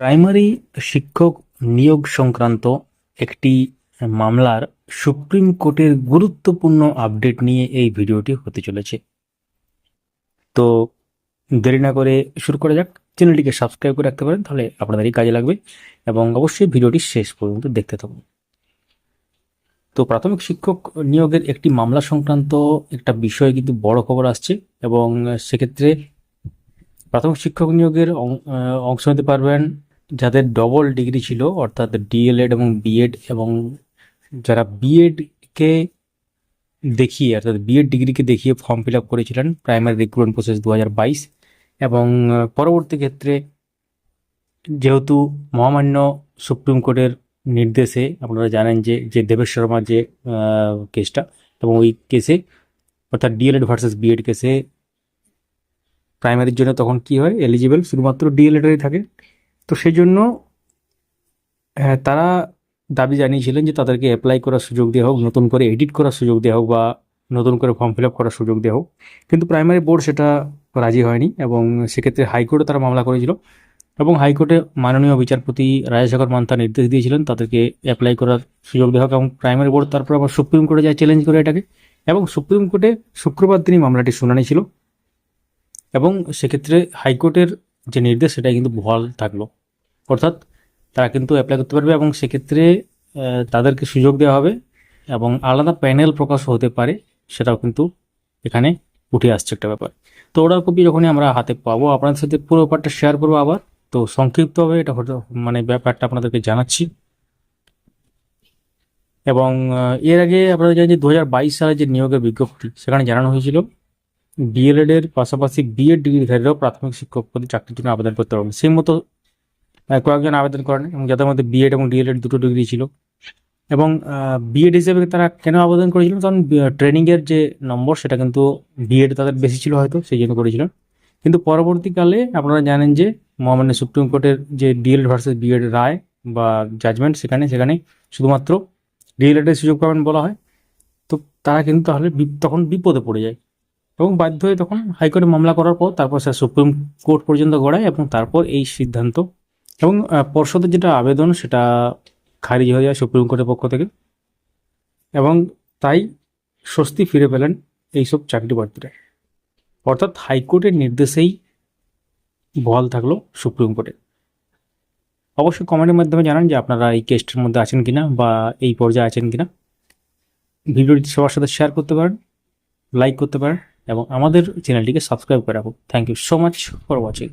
Primary শিক্ষক নিয়োগ সংক্রান্ত একটি মামলার সুপ্রিম কোর্টের গুরুত্বপূর্ণ আপডেট নিয়ে এই ভিডিওটি হতে চলেছে। তো দেরি না করে শুরু করা যাক। চ্যানেলটিকে সাবস্ক্রাইব করে রাখতে পারেন, তাহলে আপনাদেরই কাজে লাগবে এবং অবশ্যই ভিডিওটি শেষ পর্যন্ত দেখতে থাকুন। তো প্রাথমিক শিক্ষক নিয়োগের একটি মামলা সংক্রান্ত একটা বিষয় কিন্তু বড় খবর আসছে এবং সেক্ষেত্রে প্রাথমিক শিক্ষক নিয়োগের অংশ নিতে পারবেন যাদের ডবল ডিগ্রি ছিল, অর্থাৎ ডিএলএড এবং বিএড এবং যারা বিএডকে দেখিয়ে, অর্থাৎ বিএড ডিগ্রিকে দেখিয়ে ফর্ম ফিল আপ করেছিলেন প্রাইমারি রিক্রুটমেন্ট প্রসেস দু হাজার বাইশ এবং পরবর্তী ক্ষেত্রে যেহেতু মহামান্য সুপ্রিম কোর্টের নির্দেশে আপনারা জানেন যে যে দেবেশ শর্মার যে কেসটা এবং ওই কেসে অর্থাৎ ডিএলএড ভার্সেস বিএড কেসে প্রাইমারির জন্য তখন কি হয়? এলিজিবল শুধুমাত্র ডিএলএডেরই থাকে। তো সেই জন্য হ্যাঁ, তারা দাবি জানিয়েছিলেন যে তাদেরকে অ্যাপ্লাই করার সুযোগ দেওয়া হোক নতুন করে এডিট করার সুযোগ দেওয়া হোক বা নতুন করে ফর্ম ফিল আপ করার সুযোগ দেওয়া হোক। কিন্তু প্রাইমারি বোর্ড সেটা রাজি হয়নি এবং সেক্ষেত্রে হাইকোর্টে তারা মামলা করেছিল এবং হাইকোর্টে মাননীয় বিচারপতি রাজশেখর মান্তা নির্দেশ দিয়েছিলেন তাদেরকে অ্যাপ্লাই করার সুযোগ দেওয়া হোক এবং প্রাইমারি বোর্ড তারপর আবার সুপ্রিম কোর্টে যায় চ্যালেঞ্জ করে এটাকে এবং সুপ্রিম কোর্টে শুক্রবার দিনই মামলাটি শুনানি ছিল এবং সেক্ষেত্রে হাইকোর্টের যে নির্দেশ সেটা কিন্তু বহাল থাকল। অর্থাৎ তারা কিন্তু অ্যাপ্লাই করতে পারবে এবং সেক্ষেত্রে তাদেরকে সুযোগ দেওয়া হবে এবং আলাদা প্যানেল প্রকাশ হতে পারে, সেটাও কিন্তু এখানে উঠে আসছে একটা ব্যাপার। তো ওটার কপি যখনই আমরা হাতে পাবো, আপনাদের সাথে পুরো ব্যাপারটা শেয়ার করব আবার। তো সংক্ষিপ্তভাবে এটা মানে ব্যাপারটা আপনাদেরকে জানাচ্ছি। এবং এর আগে আপনারা জানেন যে দু সালে যে নিয়োগের বিজ্ঞপ্তি, সেখানে জানানো হয়েছিল ডিএলএড এর পাশাপাশি বিএড ডিগ্রিধারীরাও প্রাথমিক শিক্ষক পদে চাকরির জন্য আবেদন করতে পারবেন। সেই মতো কয়েকজন আবেদন করেন এবং যাদের মধ্যে বিএড এবং ডিএলএড দুটো ডিগ্রি ছিল। এবং বিএড হিসেবে তারা কেন আবেদন করেছিলেন কারণ ট্রেনিংয়ের যে নম্বর, সেটা কিন্তু বিএড তাদের বেশি ছিল হয়তো, সেই জন্য করেছিলেন। কিন্তু পরবর্তীকালে আপনারা জানেন যে মহামান্য সুপ্রিম কোর্টের যে ডিএলএড ভার্সেস বিএড রায় বা জাজমেন্ট সেখানে সেখানে শুধুমাত্র ডিএলএড এর সুযোগ পাবেন বলা হয়। তো তারা কিন্তু তাহলে তখন বিপদে পড়ে যায়। এবং বাধ্য হয়ে তখন হাইকোর্টে মামলা করার পর তারপর সে সুপ্রিম কোর্ট পর্যন্ত গড়ায় এবং তারপর এই সিদ্ধান্ত। এবং পর্ষদের যেটা আবেদন সেটা খারিজ হয়ে যায় সুপ্রিম কোর্টের পক্ষ থেকে। এবং তাই স্বস্তি ফিরে পেলেন এইসব চাকরি প্রার্থীরা। অর্থাৎ হাইকোর্টের নির্দেশেই বহাল থাকল সুপ্রিম কোর্টে। অবশ্যই কমেন্টের মাধ্যমে জানান যে আপনারা এই কেসটির মধ্যে আছেন কিনা বা এই পর্যায়ে আছেন কিনা। ভিডিওটি সবার সাথে শেয়ার করতে পারেন, লাইক করতে পারেন এবং আমাদের চ্যানেলটিকে সাবস্ক্রাইব করে রাখুন। Thank you so much for watching